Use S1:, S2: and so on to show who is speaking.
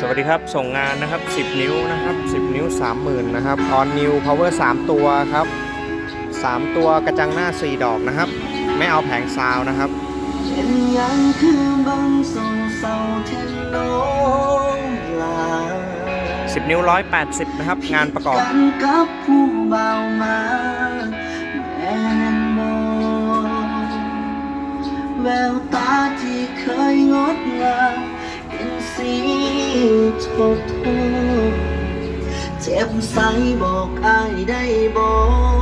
S1: สวัสดีครับ ส่งงานนะครับ 10 นิ้วนะครับ 10 นิ้ว 30,000นะครับ on new power 3ตัวครับ 3 ตัวกระจังหน้า 4 ดอกนะครับ ไม่เอาแผงซาวนะครับ
S2: เป็นหยังคือบังส่งเศร้าแทนน้องลา
S1: 10นิ้ว180นะครับ งานประกอบ
S2: กันกับผู้เบามาแม่นบอแววตาที่ โทษโทษเจ็บใสบอกอายได้บอก